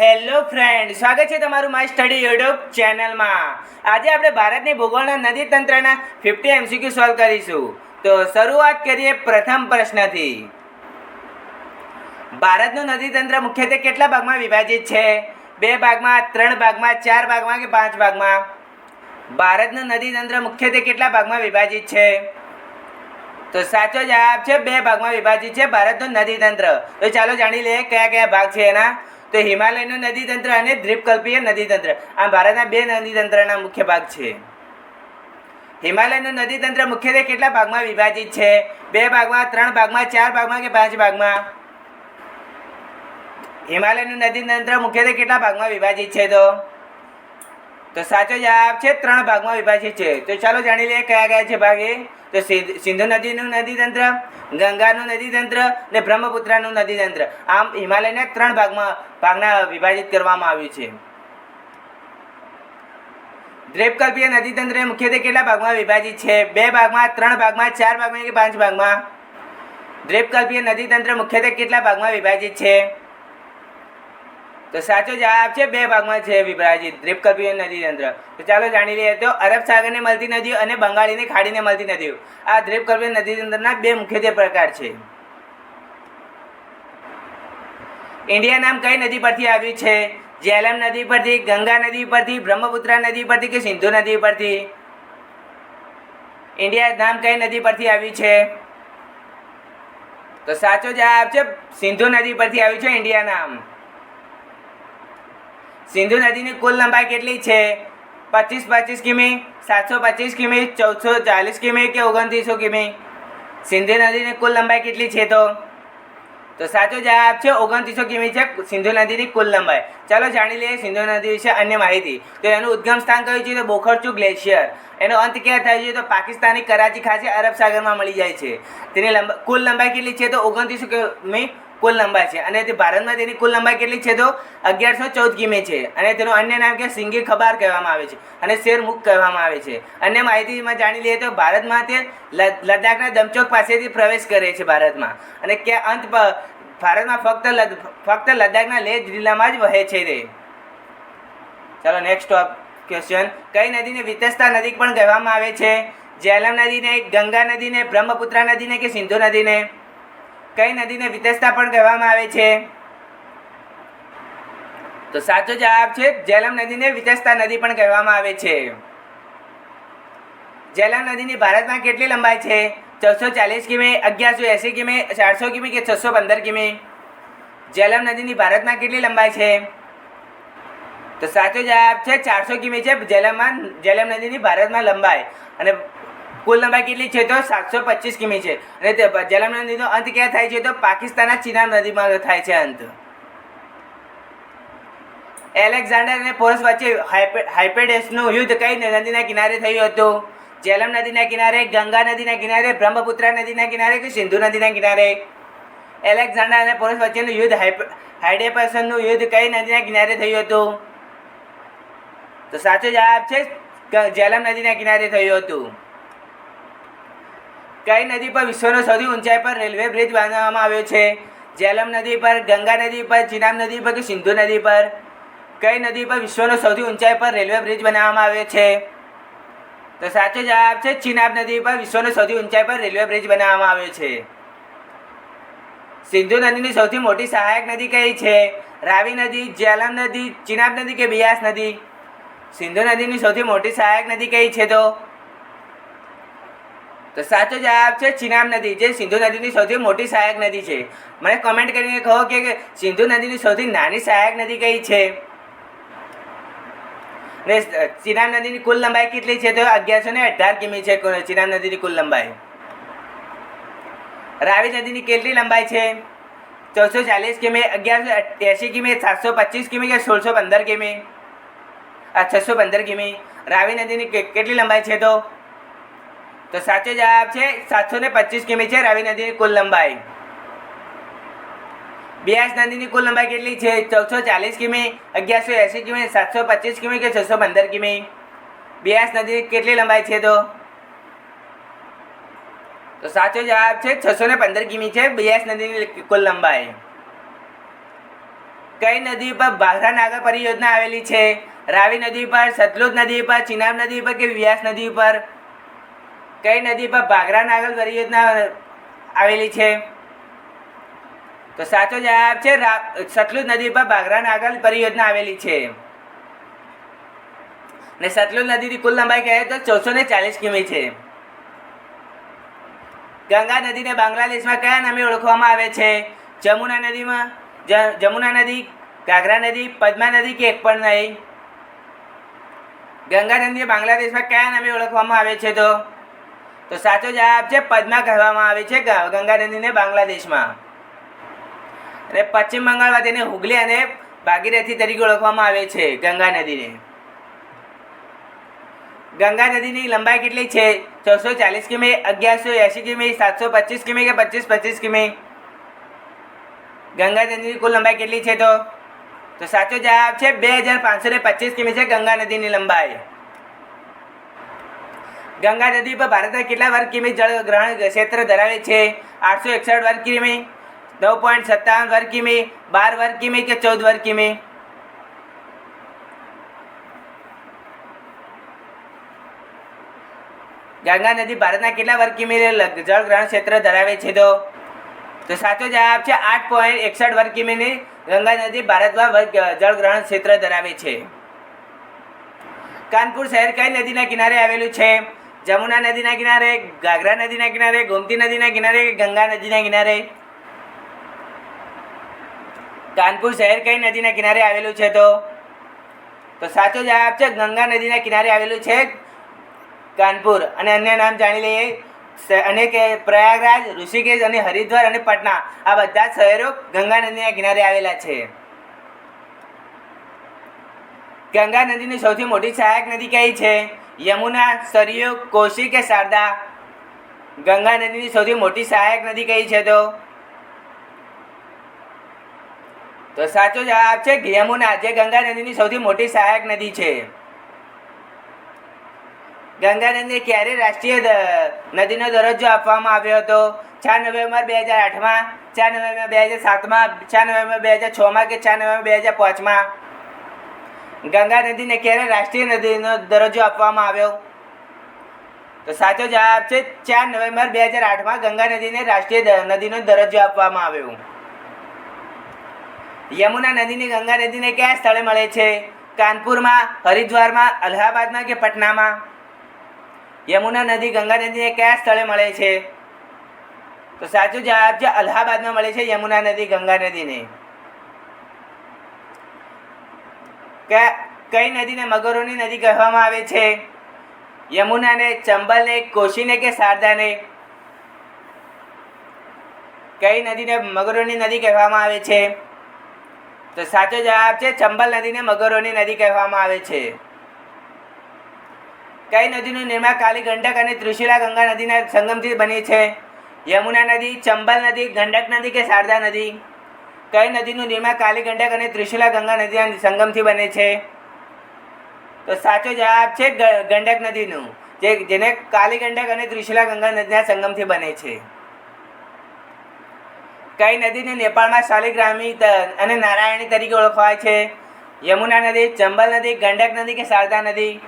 Hello friend સ્વાગત છે તમારું માય સ્ટડી યુટ્યુબ ચેનલમાં. આજે આપણે ભારતની ભૂગોળના નદી તંત્રના ફિફ્ટી એમસીક્યુ સોલ્વ કરીશું. તો શરૂઆત કરીએ પ્રથમ પ્રશ્નથી. ભારતનું નદી તંત્ર મુખ્યત્વે કેટલા ભાગમાં વિભાજિત છે? બે ભાગમાં, ત્રણ ભાગમાં, ચાર ભાગમાં કે પાંચ ભાગમાં? ભારતનું નદી તંત્ર મુખ્યત્વે કેટલા ભાગમાં વિભાજિત છે? તો સાચો જવાબ છે બે ભાગમાં વિભાજિત છે ભારતનું નદી તંત્ર. તો ચાલો જાણી લઈએ કયા કયા ભાગ છે એના. તો હિમાલયનું નદી તંત્ર અને દ્વીપકલ્પીય નદી તંત્ર આ ભારતના બે નદી તંત્રના મુખ્ય ભાગ છે. હિમાલયનું નદી તંત્ર મુખ્યત્વે કેટલા ભાગમાં વિભાજિત છે? બે ભાગમાં, ત્રણ ભાગમાં, ચાર ભાગમાં કે પાંચ ભાગમાં? હિમાલયનું નદી તંત્ર મુખ્યત્વે કેટલા ભાગમાં વિભાજિત છે તો? તો સાચો જવાબ છે, ત્રણ ભાગમાં વિભાજિત છે. તો ચાલો જાણી લઈએ કયા કયા છે ભાગ? એ તો સિંધ- નદીનું નદીતંત્ર, ગંગાનું નદી તંત્ર બ્રહ્મપુત્રનું નદીતંત્ર. નદી તંત્ર આમ હિમાલયને ત્રણ ભાગમાં, ભાગના વિભાજિત કરવામાં આવ્યું છે. દ્રેપકલ્પીય નદી તંત્ર મુખ્યત્વે કેટલા ભાગમાં વિભાજિત છે? બે ભાગમાં, ત્રણ ભાગમાં, ચાર ભાગમાં કે પાંચ ભાગમાં? દ્રેપકલ્પીય નદી તંત્ર મુખ્યત્વે કેટલા ભાગમાં વિભાજિત છે? તો સાચો જવાબ છે બે ભાગમાં છે વિભાજિત દ્રીપકલ્પી નદી તંત્ર તો ચાલો જાણી લઈએ તો અરબ સાગરને મળતી નદીઓ અને બંગાળીની ખાડીને મળતી નદીઓ. આ દ્રીપકલ્પી નદી તંત્રના બે મુખ્યત્વે પ્રકાર છે. ઇન્ડિયા નામ કઈ નદી પરથી આવ્યું છે? જેલમ નદી પરથી, ગંગા નદી પરથી, બ્રહ્મપુત્રા નદી પરથી કે સિંધુ નદી પરથી? ઇન્ડિયા નામ કઈ નદી પરથી આવ્યું છે? તો સાચો જવાબ છે સિંધુ નદી પરથી આવ્યું છે ઇન્ડિયા નામ. સિંધુ નદીની કુલ લંબાઈ કેટલી છે? પચીસ પચીસ કિમી, સાતસો પચીસ કિમી, ચૌદસો ચાલીસ કિમી કે ઓગણત્રીસો કિમી? સિંધુ નદીની કુલ લંબાઈ કેટલી છે તો? તો સાચો જવાબ છે ઓગણત્રીસો કિમી છે સિંધુ નદીની કુલ લંબાઈ. ચાલો જાણી લઈએ સિંધુ નદી વિશે અન્ય માહિતી. તો એનું ઉદ્ગમ સ્થાન કયું છે તો બોખરચુ ગ્લેશિયર. એનો અંત ક્યાં થાય છે તો પાકિસ્તાની કરાચી ખાતે અરબ સાગરમાં મળી જાય છે. તેની લંબા, કુલ લંબાઈ કેટલી છે તો ઓગણત્રીસો કિમી? કુલ લંબાઈ છે. અને તે ભારતમાં તેની કુલ લંબાઈ કેટલી છે તો? અગિયારસો ચૌદ કિમી છે. અને તેનું અન્ય નામ કે સિંગી ખબાર કહેવામાં આવે છે. અને શેરમુખ કહેવામાં આવે છે. અન્ય માહિતીમાં જાણી લઈએ તો ભારતમાં તે લદ્દાખના દમચોક પાસેથી પ્રવેશ કરે છે ભારતમાં. અને કે અંત ભારતમાં ફક્ત ફક્ત લદ્દાખના લેહ જિલ્લામાં જ વહે છે તે. ચાલો નેક્સ્ટ ક્વેશ્ચન કઈ નદીને વિતસ્તા નદી પણ કહેવામાં આવે છે? જેલમ નદીને, ગંગા નદીને, બ્રહ્મપુત્રા નદીને કે સિંધુ નદીને? કઈ નદીને વિતસ્તા પણ કહેવામાં આવે છે? તો સાચો જવાબ છે, જેલમ નદીને વિતસ્તા નદી પણ કહેવામાં આવે છે. જેલમ નદીની ભારતમાં કેટલી લંબાઈ છે? છસો ચાલીસ કિમી, અગિયારસો એંસી કિમી, ચારસો કિમી કે છસો પંદર કિમી? જેલમ નદીની ભારતમાં કેટલી લંબાઈ છે? તો સાચો જવાબ છે, ચારસો કિમી છે, જેલમમાં જેલમ નદીની ભારતમાં લંબાઈ. અને કુલ લંબાઈ કેટલી છે તો સાતસો પચીસ કિમી છે. અને તે જલમ નદીનો અંત ક્યાં થાય છે તો પાકિસ્તાનના ચિનાબ નદીમાં થાય છે અંત. એલેક્ઝાન્ડર અને પોરસ વચ્ચે હાઇપે- હાઇપેડેસનું યુદ્ધ કઈ નદીના કિનારે થયું હતું? જેલમ નદીના કિનારે, ગંગા નદીના કિનારે, બ્રહ્મપુત્રા નદીના કિનારે કે સિંધુ નદીના કિનારે? એલેક્ઝાન્ડર અને પોરસ વચ્ચેનું યુદ્ધ હાઇડેપસનનું યુદ્ધ કઈ નદીના કિનારે થયું હતું? તો સાચો જવાબ છે જેલમ નદીના કિનારે થયું હતું. કઈ નદી પર વિશ્વનો સૌથી ઊંચાઈ પર રેલવે બ્રિજ બાંધવામાં આવ્યો છે? જેલમ નદી પર, ગંગા નદી પર, ચિનાબ નદી પર કે સિંધુ નદી પર? કઈ નદી પર વિશ્વનો સૌથી ઊંચાઈ પર રેલવે બ્રિજ બનાવવામાં આવ્યો છે? તો સાચો જવાબ છે ચિનાબ નદી પર વિશ્વનો સૌથી ઊંચાઈ પર રેલવે બ્રિજ બનાવવામાં આવ્યો છે. સિંધુ નદીની સૌથી મોટી સહાયક નદી કઈ છે? રાવી નદી, જેલમ નદી, ચિનાબ નદી કે બિયાસ નદી? સિંધુ નદીની સૌથી મોટી સહાયક નદી કઈ છે તો? તો સાચો જવાબ છે ચિનાબ નદી, જે સિંધુ નદીની સૌથી મોટી સહાયક નદી છે. મને કમેન્ટ કરીને કહો કે સિંધુ નદીની સૌથી નાની સહાયક નદી કઈ છે? ને ચિનાબ નદીની કુલ લંબાઈ કેટલી છે? તો અગિયારસો ને અઢાર કિમી છે ચિનાબ નદીની કુલ લંબાઈ. રાવી નદીની કેટલી લંબાઈ છે? ચૌદસો ચાલીસ કિમી, અગિયારસો એંસી કિમી, સાતસો પચીસ કિમી કે સોળસો પંદર કિમી? આ છસો પંદર કિમી. રાવી નદીની કેટલી લંબાઈ છે તો? તો સાચો જવાબ છે સાતસો ને પચીસ કિમી છે રાવી નદીની કુલ લંબાઈ. બિયાસ નદીની કુલ લંબાઈ કેટલી છે? ચૌદસો ચાલીસ કિમી, અગિયારસો એંસી કિમી, સાતસો પચીસ કિમી કે છસો પંદર કિમી? બિયાસ નદીની કેટલી લંબાઈ છે તો? તો સાચો જવાબ છે છસો ને પંદર કિમી છે બિયાસ નદીની કુલ લંબાઈ. કઈ નદી પર ભાખરા નાગર પરિયોજના આવેલી છે? રાવી નદી પર સતલુજ નદી પર ચિનાબ નદી પર કે વ્યાસ નદી પર કઈ નદી પર ભાગરા નાગર પરિયોજના આવેલી છે? તો સાચો જવાબ છે સતલુજ નદી પર ભાગરા નાગર પરિયોજના આવેલી છે. ને સતલુજ નદીની કુલ લંબાઈ કહે તો ચૌદસો ને ચાલીસ કિમી છે. ગંગા નદીને બાંગ્લાદેશમાં કયા નામે ઓળખવામાં આવે છે? જમુના નદીમાં જમુના નદી, ઘાઘરા નદી, પદ્મા નદી કે એક પણ નહીં? ગંગા નદીને બાંગ્લાદેશમાં કયા નામે ઓળખવામાં આવે છે તો? તો સાચો જવાબ છે પદ્મા કહેવામાં આવે છે ગંગા નદીને બાંગ્લાદેશમાં. અને પશ્ચિમ બંગાળમાં તેને હુગલી અને ભાગીરથી તરીકે ઓળખવામાં આવે છે ગંગા નદીને. ગંગા નદીની લંબાઈ કેટલી છે? છસો ચાલીસ કિમી, અગિયારસો એંસી કિમી, સાતસો પચીસ કિમી કે પચીસ પચીસ કિમી? ગંગા નદીની કુલ લંબાઈ કેટલી છે તો? તો સાચો જવાબ છે બે હજાર પાંચસો ને પચીસ કિમી છે ગંગા નદીની લંબાઈ. ગંગા નદી પર ભારતના કેટલા વર્ગ કિમી જળ ગ્રહણ ક્ષેત્ર ધરાવે છે? આઠસો એકસઠ વર્ગ કિમી, નવ પોઈન્ટ સત્તાવન વર્ગ કિમી, બાર વર્ગ કિમી કે ચૌદ વર્ગ કિમી? ગંગા નદી ભારતના કેટલા વર્ગ કિમી જળ ગ્રહણ ક્ષેત્ર ધરાવે છે તો? તો સાચો જવાબ છે આઠ પોઈન્ટ એકસઠ વર્ગ કિમીની ગંગા નદી ભારતમાં વર્ગ, જળ ગ્રહણ ક્ષેત્ર ધરાવે છે. કાનપુર શહેર કઈ નદીના કિનારે આવેલું છે? જમુના નદીના કિનારે ઘાઘરા નદીના કિનારે, ગોમતી નદીના કિનારે ગંગા નદીના કિનારે? કાનપુર શહેર કઈ નદીના કિનારે આવેલું છે તો? તો સાચો જવાબ છે ગંગા નદીના કિનારે આવેલું છે કાનપુર. અને અન્ય નામ જાણી લઈએ. અને કે પ્રયાગરાજ, ઋષિકેશ અને હરિદ્વાર અને પટના. આ બધા શહેરો ગંગા નદીના કિનારે આવેલા છે. ગંગા નદીની સૌથી મોટી સહાયક નદી કઈ છે? યમુના સરયુ, કોશી કે શારદા? ગંગા નદીની સૌથી મોટી સહાયક નદી કઈ છે તો? તો સાચો જવાબ છે યમુના, જે ગંગા નદીની સૌથી મોટી સહાયક નદી છે. ગંગા નદીને ક્યારે રાષ્ટ્રીય નદીનો દરજ્જો આપવામાં આવ્યો હતો? ચાર નવેમ્બર બે હજાર આઠમાં, ચાર નવેમ્બર બે હજાર સાતમાં, ચાર નવેમ્બર બે હજાર છમાં કે ચાર નવેમ્બર બે હજાર પાંચમાં? ગંગા નદીને ક્યારે રાષ્ટ્રીય નદીનો દરજ્જો આપવામાં આવ્યો? તો સાચો જવાબ છે ચાર નવેમ્બર બે હજાર આઠમાં ગંગા નદીને રાષ્ટ્રીય નદીનો દરજ્જો આપવામાં આવ્યો. યમુના નદીની ગંગા નદીને કયા સ્થળે મળે છે? કાનપુરમાં, હરિદ્વારમાં, અલ્હાબાદમાં કે પટનામાં? યમુના નદી, ગંગા નદીને કયા સ્થળે મળે છે? તો સાચો જવાબ છે અલ્હાબાદમાં મળે છે યમુના નદી, ગંગા નદીને કયા કઈ નદીને મગરોની નદી કહેવામાં આવે છે? યમુનાને, ચંબલને, કોશીને કે શારદાને? કઈ નદીને મગરોની નદી કહેવામાં આવે છે? તો સાચો જવાબ છે ચંબલ નદીને મગરોની નદી કહેવામાં આવે છે. કઈ નદીનું નિર્માણ કાલી ગંડક અને ત્રિશુલા ગંગા નદીના સંગમથી બની છે? યમુના નદી, ચંબલ નદી, ગંડક નદી કે શારદા નદી? કઈ નદીનું નિર્માણ કાલી ગંડક અને ત્રિશુલા ગંગા નદીના સંગમથી બને છે? તો સાચો જવાબ છે ગંડક નદીનું, જે, જેને કાલી ગંડક અને ત્રિશુલા ગંગા નદીના સંગમથી બને છે. કઈ નદીને નેપાળમાં શાલિગ્રામી અને નારાયણી તરીકે ઓળખવાય છે? યમુના નદી, ચંબલ નદી, ગંડક નદી કે શારદા નદી?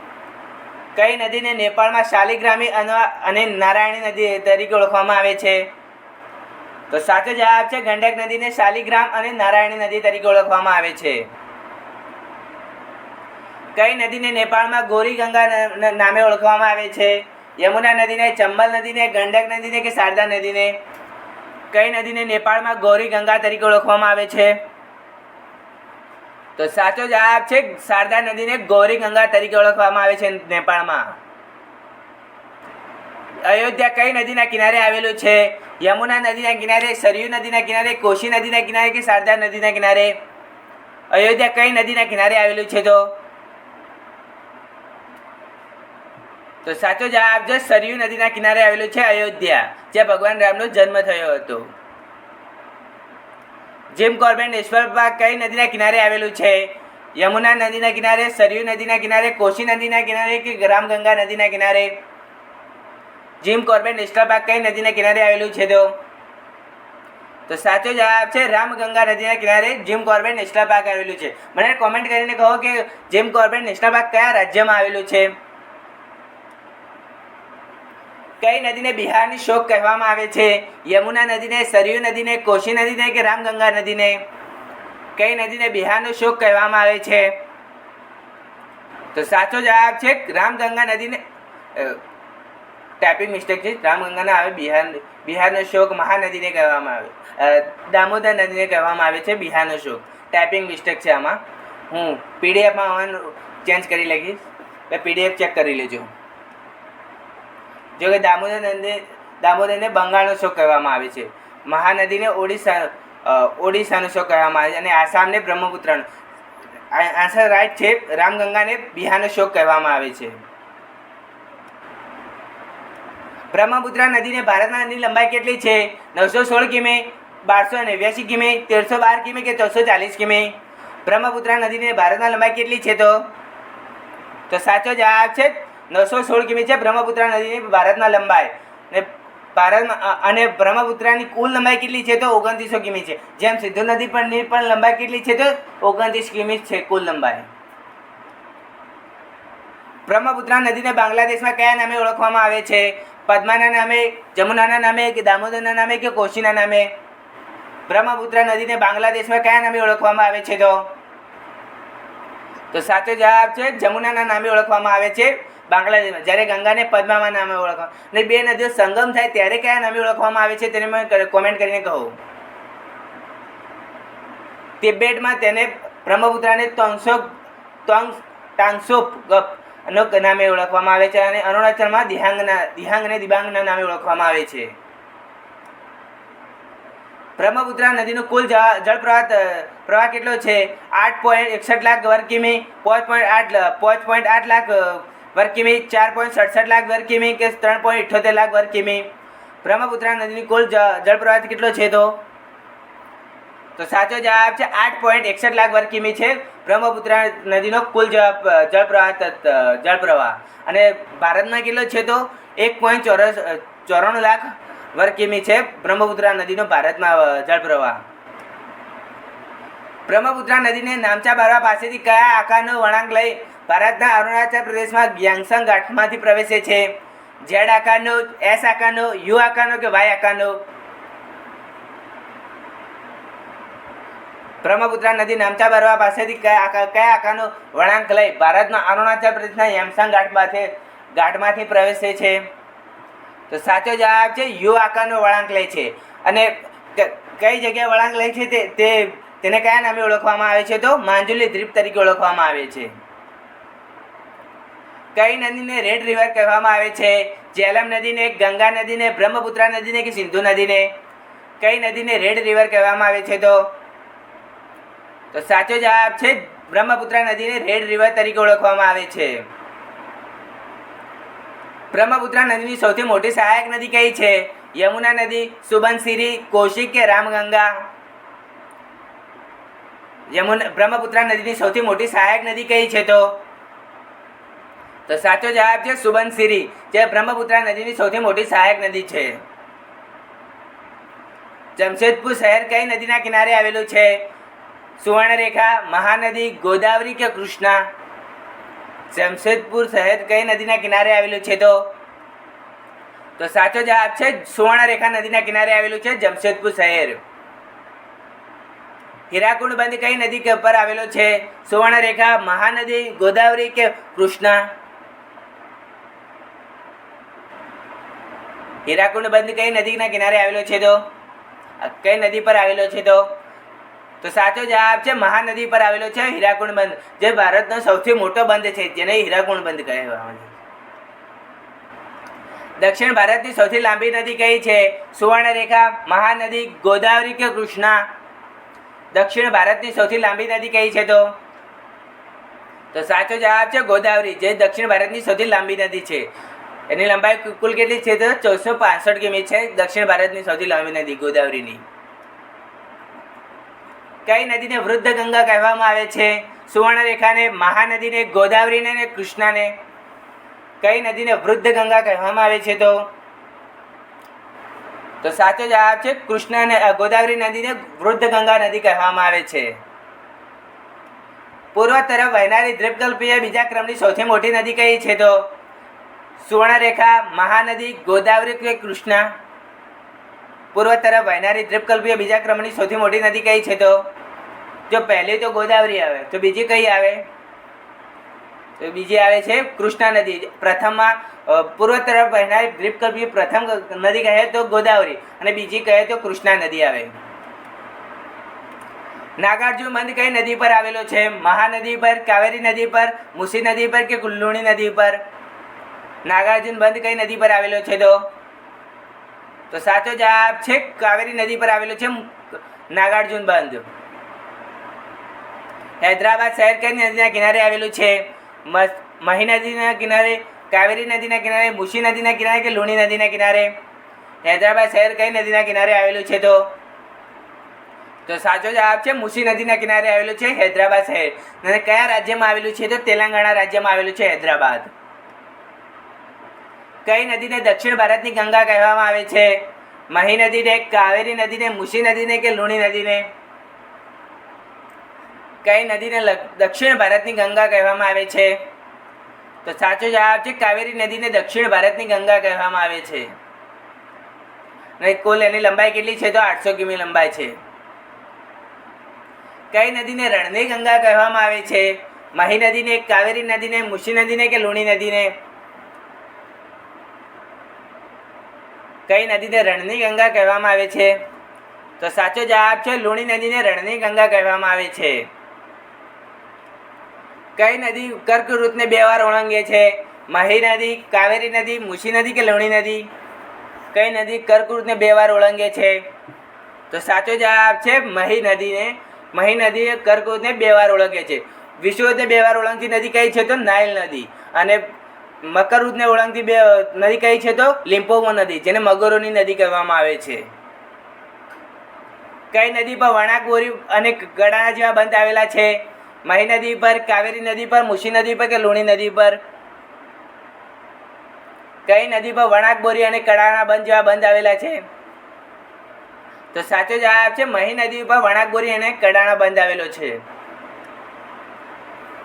કઈ નદીને નેપાળમાં શાલિગ્રામી અને નારાયણી નદી તરીકે ઓળખવામાં આવે છે? તો સાચો જવાબ છે ગંડક નદીને શાલિગ્રામ અને નારાયણી નદી તરીકે ઓળખવામાં આવે છે. કઈ નદીને નેપાળમાં ગોરી ગંગા નામે ઓળખવામાં આવે છે? યમુના નદીને, ચંબલ નદીને, ગંડક નદીને કે શારદા નદીને? કઈ નદીને નેપાળમાં ગૌરી ગંગા તરીકે ઓળખવામાં આવે છે? તો સાચો જવાબ છે શારદા નદીને ગૌરી ગંગા તરીકે ઓળખવામાં આવે છે નેપાળમાં. અયોધ્યા કઈ નદીના કિનારે આવેલું છે? યમુના નદીના કિનારે, સરયુ નદીના કિનારે, કોશી નદીના કિનારે કે શારદા નદીના કિનારે? અયોધ્યા કઈ નદીના કિનારે આવેલું છે તો? તો સાચો જવાબ છે સરયુ નદીના કિનારે આવેલું છે અયોધ્યા, જ્યાં ભગવાન રામનો જન્મ થયો હતો. જેમ કોર્બેટ નેશનલ પાર્ક કઈ નદીના કિનારે આવેલું છે? યમુના નદીના કિનારે, સરયુ નદીના કિનારે, કોશી નદીના કિનારે કે રામગંગા નદીના કિનારે? જીમ કોર્બેટ નેશનલ પાર્ક કઈ નદીના કિનારે આવેલું છે તો? તો સાચો જવાબ છે રામગંગા નદીના કિનારે જીમ કોર્બેટ નેશનલ પાર્ક આવેલું છે. મને કોમેન્ટ કરીને કહો કે જીમ કોર્બેટ નેશનલ પાર્ક કયા રાજ્યમાં આવેલું છે? કઈ નદીને બિહારની શોક કહેવામાં આવે છે? યમુના નદીને, સરયુ નદીને, કોશી નદીને કે રામગંગા નદીને? કઈ નદીને બિહારનો શોક કહેવામાં આવે છે? તો સાચો જવાબ છે રામગંગા નદીને ટાઈપિંગ મિસ્ટેક છે. રામગંગાના આવે બિહાર, બિહારનો શોક મહાનદીને કહેવામાં આવે. દામોદર નદીને કહેવામાં આવે છે બિહારનો શોક. ટાઈપિંગ મિસ્ટેક છે આમાં. હું પીડીએફમાં ચેન્જ કરી લખીશ. પીડીએફ ચેક કરી લેજો. જો કે દામોદર નદી દામોદરને બંગાળનો શોક કહેવામાં આવે છે. મહાનદીને ઓડિશા ઓડિશાનો શોક કહેવામાં આવે છે. અને આસામને બ્રહ્મપુત્રનો. આન્સર રાઈટ છે. રામગંગાને બિહારનો શોક કહેવામાં આવે છે. બ્રહ્મપુત્રા નદીને ભારતના નદીની લંબાઈ કેટલી છે? નવસો સોળ કિમી, બારસો નેવ્યાસી કિમી, તેરસો બાર કિમી કે ચૌદસો ચાલીસ કિમી? બ્રહ્મપુત્રા નદીને ભારતના લંબાઈ કેટલી છે તો? તો સાચો જવાબ છે નવસો સોળ કિમી છે બ્રહ્મપુત્રા નદીની ભારતમાં લંબાઈ. ને ભારતમાં અને બ્રહ્મપુત્રાની કુલ લંબાઈ કેટલી છે તો? ઓગણત્રીસો કિમી છે. જેમ સિંધુ નદી પરની પણ લંબાઈ કેટલી છે તો? ઓગણત્રીસ કિમી છે કુલ લંબાઈ. બ્રહ્મપુત્રા નદીને બાંગ્લાદેશમાં કયા નામે ઓળખવામાં આવે છે? પદ્માના નામે, જમુનાના નામે કે દામોદરના નામે કે કોશીના નામે? બ્રહ્મપુત્રા નદીને બાંગ્લાદેશમાં કયા નામે ઓળખવામાં આવે છે તો તો સાચો જવાબ છે જમુનાના નામે ઓળખવામાં આવે છે બાંગ્લાદેશમાં. જ્યારે ગંગાને પદ્મામાં નામે ઓળખવા અને બે નદીઓ સંગમ થાય ત્યારે કયા નામે ઓળખવામાં આવે છે તેને મને કોમેન્ટ કરીને કહો. તિબેટમાં તેને બ્રહ્મપુત્રાને ત્રણસો તોંગ ટાંગસોપ નો નામે ઓળખવામાં આવે છે અને અરુણાચલમાં દિહાંગના દિહાંગને દિબાંગના નામે ઓળખવામાં આવે છે. બ્રહ્મપુત્રા નદીનો કુલ જળપ્રવાહ જળ પ્રવાહ કેટલો છે? આઠ પોઈન્ટ એકસઠ લાખ વર્ગ કિમી, પાંચ પોઈન્ટ આઠ પાંચ પોઈન્ટ આઠ લાખ વર્ગ કિમી, ચાર પોઈન્ટ સડસઠ લાખ વર્ગ કિમી કે ત્રણ પોઈન્ટ ઇઠ્યોતેર લાખ વર્ગ કિમી. બ્રહ્મપુત્રા નદીની કુલ જ- જળ કેટલો છે તો? તો સાચો જવાબ છે આઠ પોઈન્ટ એકસઠ લાખ વર્ગ કિમી છે. બ્રહ્મપુત્રા નદીનો કુલ જવાબ જળ પ્રવાહ ત- જળ પ્રવાહ અને ભારતમાં કેટલો છે તો? એક પોઈન્ટ ચોરસ ચોરાણું લાખ વર્ગ કિમી છે બ્રહ્મપુત્રા નદીનો ભારતમાં જળપ્રવાહ. જળ પ્રવાહ બ્રહ્મપુત્રા નદીને નામચા બારવા પાસેથી કયા આકારનો વળાંક લઈ ભારતના અરુણાચલ પ્રદેશમાં ગ્યાંગસંગ ઘાટમાંથી પ્રવેશે છે? ઝેડ આકારનો, એસ આકારનો, યુ આકારનો કે વાય આકારનો? બ્રહ્મપુત્રા નદી નામચા બરવા પાસેથી કયા કયા આકારનો વળાંક લઈ ભારતના અરુણાચલ પ્રદેશના યામસાંગ ઘાટમાંથી ઘાટમાંથી પ્રવેશે છે? તો સાચો જવાબ છે, યુ આકારનો વળાંક લે છે. અને કઈ જગ્યાએ વળાંક લે છે તે તે તેને કયા નામે ઓળખવામાં આવે છે તો? માંજુલી દ્વીપ તરીકે ઓળખવામાં આવે છે. કઈ નદીને રેડ રિવર કહેવામાં આવે છે? જેલમ નદીને, ગંગા નદીને, બ્રહ્મપુત્રા નદીને કે સિંધુ નદીને? કઈ નદીને રેડ રિવર કહેવામાં આવે છે તો? તો સાચો જવાબ છે બ્રહ્મપુત્રા નદીને રેડ રિવર તરીકે ઓળખવામાં આવે છે. બ્રહ્મપુત્રા નદીની સૌથી મોટી સહાયક નદી કઈ છે? યમુના નદી, સુબનસિરી, કોશિક કે રામગંગા? યમુના, બ્રહ્મપુત્રા નદીની સૌથી મોટી સહાયક નદી કઈ છે તો? તો સાચો જવાબ છે સુબનસિરી, જે બ્રહ્મપુત્રા નદીની સૌથી મોટી સહાયક નદી છે. જમશેદપુર શહેર કઈ નદીના કિનારે આવેલું છે? સુવર્ણરેખા, મહાનદી, ગોદાવરી કે કૃષ્ણા? જમશેદપુર શહેર કઈ નદીના કિનારે આવેલું છે તો? તો સાચો જવાબ છે સુવર્ણરેખા નદીના કિનારે આવેલું છે જમશેદપુર શહેર. હીરાકુંડ બંધ કઈ નદી કે પર આવેલો છે? સુવર્ણરેખા, મહાનદી, ગોદાવરી કે કૃષ્ણા? હીરાકુંડ બંધ કઈ નદીના કિનારે આવેલો છે તો? કઈ નદી પર આવેલો છે તો? તો સાચો જવાબ છે, મહાનદી પર આવેલો છે હીરાકુંડ બંધ, જે ભારતનો સૌથી મોટો બંધ છે, જેને હીરાકુંડ બંધ કહેવામાં આવે દક્ષિણ ભારતની સૌથી લાંબી નદી કઈ છે? સુવર્ણરેખા, મહાનદી, ગોદાવરી કે કૃષ્ણા? દક્ષિણ ભારતની સૌથી લાંબી નદી કઈ છે તો? તો સાચો જવાબ છે ગોદાવરી, જે દક્ષિણ ભારતની સૌથી લાંબી નદી છે. એની લંબાઈ કુલ કેટલી છે તો? ચૌદસો પાસઠ કિમી છે દક્ષિણ ભારતની સૌથી લાંબી નદી ગોદાવરીની. કઈ નદીને વૃદ્ધ ગંગા કહેવામાં આવે છે? સુવર્ણરેખાને, મહાનદીને, ગોદાવરીને અને કૃષ્ણાને? કઈ નદીને વૃદ્ધ ગંગા કહેવામાં આવે છે તો? તો સાચો જવાબ છે કૃષ્ણને ગોદાવરી નદીને વૃદ્ધ ગંગા નદી કહેવામાં આવે છે. પૂર્વ તરફ વહેનારી દ્વીપકલ્પીય બીજા ક્રમની સૌથી મોટી નદી કઈ છે તો? સુવર્ણરેખા, મહાનદી, ગોદાવરી કે કૃષ્ણા? પૂર્વ તરફ વહેનારી દ્રીપકલ્પીય બીજા ક્રમની સૌથી મોટી નદી કઈ છે તો? જો પહેલી તો ગોદાવરી આવે, તો બીજી કઈ આવે? તો બીજી આવે છે કૃષ્ણા નદી. પ્રથમમાં પૂર્વ તરફ વહેનારી દ્રીપકલ્પીય પ્રથમ નદી કહે તો ગોદાવરી અને બીજી કહે તો કૃષ્ણા નદી આવે. નાગાર્જુન બંધ કઈ નદી પર આવેલો છે? મહાનદી પર, કાવેરી નદી પર, મુસી નદી પર કે કુલ્લુણી નદી પર? નાગાર્જુન બંધ કઈ નદી પર આવેલો છે તો? તો સાચો જવાબ છે કાવેરી નદી પર આવેલો છે નાગાર્જુન બંધ. હૈદરાબાદ શહેર કઈ નદીના કિનારે આવેલું છે? મહી નદીના કિનારે, કાવેરી નદીના કિનારે, મુશી નદીના કિનારે કે લુણી નદીના કિનારે? હૈદરાબાદ શહેર કઈ નદીના કિનારે આવેલું છે તો? તો સાચો જવાબ છે મુસી નદીના કિનારે આવેલું છે હૈદરાબાદ શહેર. અને કયા રાજ્યમાં આવેલું છે તો તેલંગાણા રાજ્યમાં આવેલું છે હૈદરાબાદ. કઈ નદીને દક્ષિણ ભારતની ગંગા કહેવામાં આવે છે? મહી નદીને, કાવેરી નદીને મુસી નદીને કે લુણી નદીને? કઈ નદીને દક્ષિણ ભારતની ગંગા કહેવામાં આવે છે? તો સાચો જવાબ છે કાવેરી નદીને દક્ષિણ ભારતની ગંગા કહેવામાં આવે છે. અને કુલ એની લંબાઈ કેટલી છે? તો આઠસો કિમી લંબાઈ છે. કઈ નદીને રણની ગંગા કહેવામાં આવે છે? મહી નદીને, કાવેરી નદીને મુસી નદીને કે લુણી નદીને? કઈ નદીને રણની ગંગા કહેવામાં આવે છે? તો સાચો જવાબ છે લુણી નદીને રણની ગંગા કહેવામાં આવે છે. કઈ નદી કર્કવૃતને બે વાર ઓળંગે છે? મહી નદી, કાવેરી નદી મુસી નદી કે લુણી નદી? કઈ નદી કર્કવૃતને બે વાર ઓળંગે છે? તો સાચો જવાબ છે મહી નદીને, મહી નદી કર્કવૃતને બે વાર ઓળંગે છે. વિશ્વને બે વાર ઓળંગતી નદી કઈ છે તો નાઇલ નદી. અને મકરવૃતને ઓળંગતી બે નદી કઈ છે તો? લિમ્પોમો નદી, જેને મગરોની નદી કહેવામાં આવે છે. કઈ નદી પર વણાકબોરી અને ગળાના જેવા બંધ આવેલા છે? મહી નદી પર, કાવેરી નદી પર મુસી નદી પર કે લુણી નદી પર? કઈ નદી પર વણાકબોરી અને કડાના બંધ જેવા બંધ આવેલા છે? તો સાચો જવાબ છે, મહી નદી પર વણાકબોરી અને કડાણા બંધ આવેલો છે.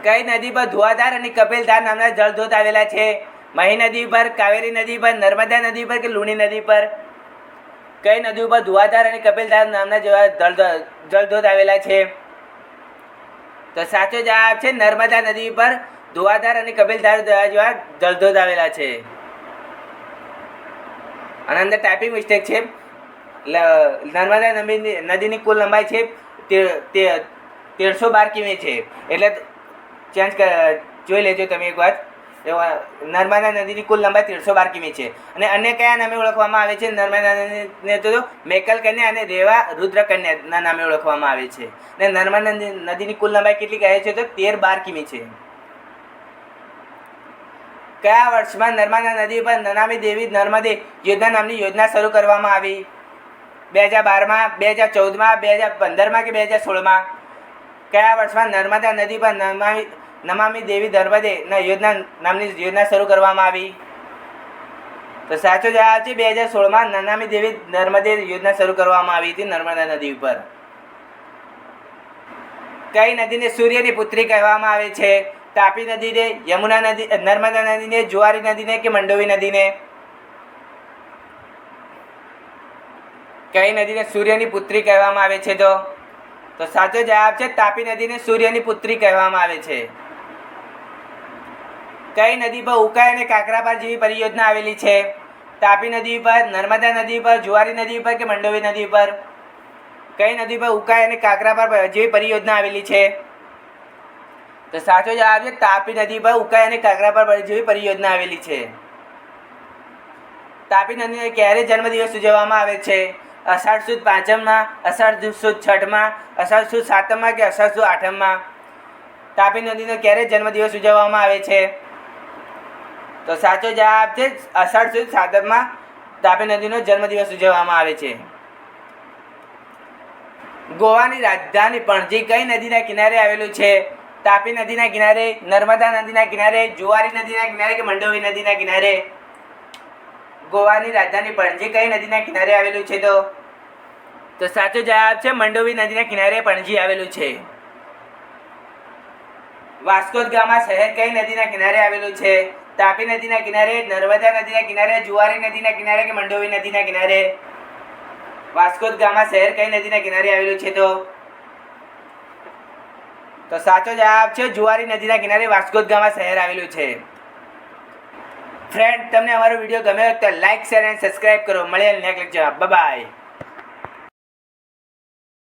કઈ નદી પર ધુઆધાર અને કપિલધાર નામના જળધોધ આવેલા છે. મહી નદી પર, કાવેરી નદી પર, નર્મદા નદી પર કે લુણી નદી પર? કઈ નદી ઉપર ધુઆધાર અને કપિલધાર નામના જેવા જળધો- જળધોધ આવેલા છે? તો સાચો જવાબ છે નર્મદા નદી પર ધુઆધાર અને કપિલધાર જેવા જળધોધ આવેલા છે. અને અંદર ટાઈપિંગ મિસ્ટેક છે. નર્મદા નદીની કુલ લંબાઈ છે તેરસો બાર કિમી છે. એટલે ચેન્જ જોઈ લેજો તમે એક વાર. એવા નર્મદા નદીની કુલ લંબાઈ ત્રણસો બાર કિમી છે. અને અન્ય કયા નામે ઓળખવામાં આવે છે? નર્મદા નદીને તો મેકલ કન્યા અને રેવા રુદ્ર કન્યાના નામે ઓળખવામાં આવે છે. અને નર્મદા નદીની કુલ લંબાઈ કેટલી કહે છે? તો તેર બાર કિમી છે. કયા વર્ષમાં નર્મદા નદી પર નનામી દેવી નર્મદે યોજના નામની યોજના શરૂ કરવામાં આવી? બે હજાર બારમાં, બે હજાર ચૌદમાં, બે હજાર પંદરમાં કે બે હજાર સોળમાં? કયા વર્ષમાં નર્મદા નદી પર નમામી નમામી દેવી નર્મદે યોજના નામની યોજના શરૂ કરવામાં આવી? તો સાચો જવાબ છે બે હજાર સોળમાં નનામી દેવી નર્મદે યોજના શરૂ કરવામાં આવી હતી નર્મદા નદી ઉપર. કઈ નદીને સૂર્યની પુત્રી કહેવામાં આવે છે? તાપી નદીને, યમુના નદી નર્મદા નદીને, જુવારી નદીને કે મંડોવી નદીને? કઈ નદીને સૂર્યની પુત્રી કહેવામાં આવે છે તો? તો સાચો જવાબ છે, તાપી નદીને સૂર્યની પુત્રી કહેવામાં આવે છે. કઈ નદી પર ઉકાઈ અને કાકરાપાર જેવી પરિયોજના આવેલી છે? તાપી નદી પર, નર્મદા નદી પર, જુવારી નદી પર કે મંડોવી નદી પર? કઈ નદી પર ઉકાઈ અને કાકરાપાર જેવી પરિયોજના આવેલી છે? તો સાચો જવાબ છે, તાપી નદી પર ઉકાઈ અને કાકરાપાર જેવી પરિયોજના આવેલી છે. તાપી નદીને ક્યારે જન્મદિવસ ઉજવવામાં આવે છે? અષાઢ સુદ પાંચમમાં, અષાઢ સુદ છઠમાં, અષાઢ સુદ સાતમમાં કે અષાઢ સુદ આઠમમાં? તાપી નદીનો ક્યારે જન્મદિવસ ઉજવવામાં આવે છે? તો સાચો જવાબ છે અષાઢ સુદ સાતમમાં તાપી નદીનો જન્મદિવસ ઉજવવામાં આવે છે. ગોવાની રાજધાની પણજી કઈ નદીના કિનારે આવેલું છે? તાપી નદીના કિનારે, નર્મદા નદીના કિનારે, જુવારી નદીના કિનારે કે મંડોવી નદીના કિનારે? ગોવાની રાજધાની પણજી કઈ નદીના કિનારે આવેલું છે તો? તો સાચો જવાબ છે મંડોવી નદીના કિનારે પણજી આવેલું છે. વાસ્કોદ ગામા શહેર કઈ નદીના કિનારે આવેલું છે? તાપી નદીના કિનારે, નર્મદા નદીના કિનારે, જુવારી નદીના કિનારે કે મંડોવી નદીના કિનારે? વાસ્કોદ ગામા શહેર કઈ નદીના કિનારે આવેલું છે તો? તો સાચો જવાબ છે જુવારી નદીના કિનારે વાસ્કોદ ગામા શહેર આવેલું છે. ફ્રેન્ડ તમને અમારો વીડિયો ગમ્યો તો લાઈક શેર એન્ડ સબસ્ક્રાઇબ કરો. મળીએ નેક્સ્ટ લેક્ચર બાય